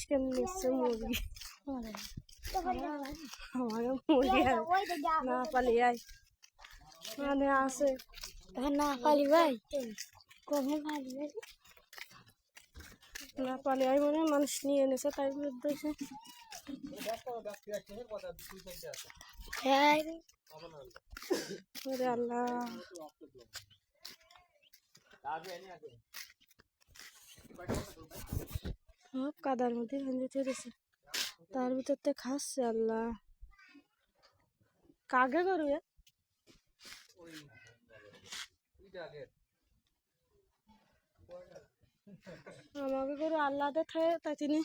কেমনি এসছে মুরগি। আমাকে মুরগি না পালিয়ে আয়। মানে আছে। না পালি ভাই কমে পালি ভাই না পালিয়ে আয় মানে মানুষ নিয়ে এনেছে তাই বলতেছে হ্যাঁ আল্লাহ। সব কাদার মধ্যে ভেঙে চলেছে তার ভিতর থেকে খাচ্ছে আল্লাহ। কাকে করু? আমাকে করু, আল্লাহ দে থাকে, তাই তিনি।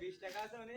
বিশ টাকা আছে মানে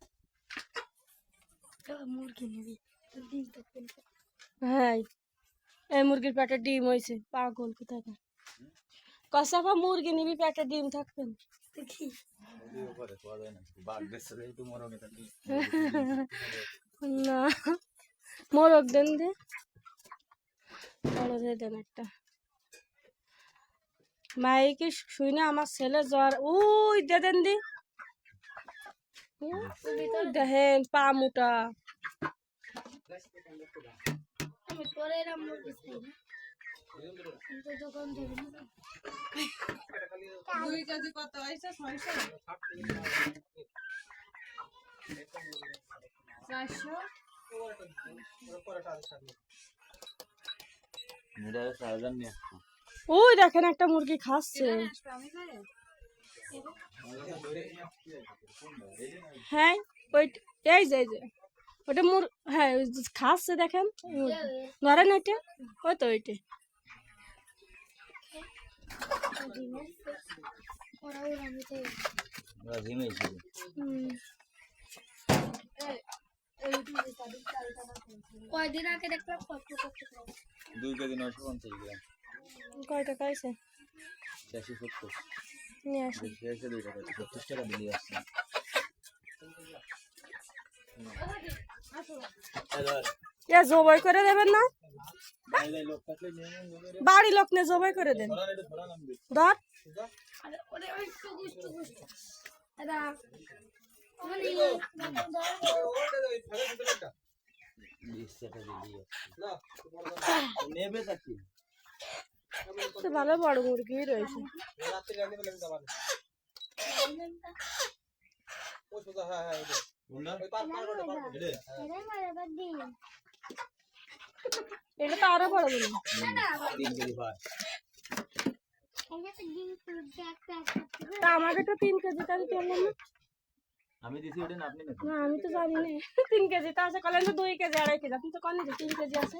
মুরগি নিবি। ডিম থাকবেন হ্যাঁ এই মুরগির পেটে ডিম হয়েছে পাগল কোথায় কষাফা মুরগি নিবি পেটে ডিম দেখি যায় না মোরগ দেন দে। বড় দেন একটা। মাইকে শুই না আমার ছেলে জ্বর উই দে দেন দি। দেখেন পা মোটা ওই দেখেন একটা মুরগি খাচ্ছে। হ্যাঁ ওই এই যে এই যে। ওটা মুর হ্যাঁ ওই যে খাচ্ছে দেখেন। ধরেন ওইটা। ওই তো ওইটা। কয়দিন আগে দেখলাম কত কত দুই কেজি নয়শো পঞ্চাশ গ্রাম। কয় টাকা আছে ছিয়াশি সত্তর। নিয়ে আসি। টাকা জবাই করে দেবেন না? বাড়ি লোক নিয়ে জবাই করে দেন। ধর। নেবে তো ভালো বড় মুরগি রয়েছে কোনটা এরাই মারে বাদ দিন এটা তো আরও বড় বড় তিন কেজি ভাত এই যে ডিম ফুল ব্যাগ প্যাক তা আমাকে তো তিন কেজি তাহলে কেমন না আমি দিছি ওটা না আপনি নাকি না আমি তো জানি না তিন কেজি তো আছে কলেন তো দুই কেজি আড়াই কেজি আপনি তো কলেন যে তিন কেজি আছে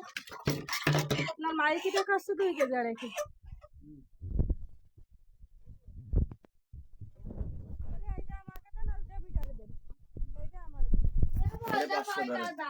না মায়ের কি? টাকা আসছে দুই কেজি ধরে দাদা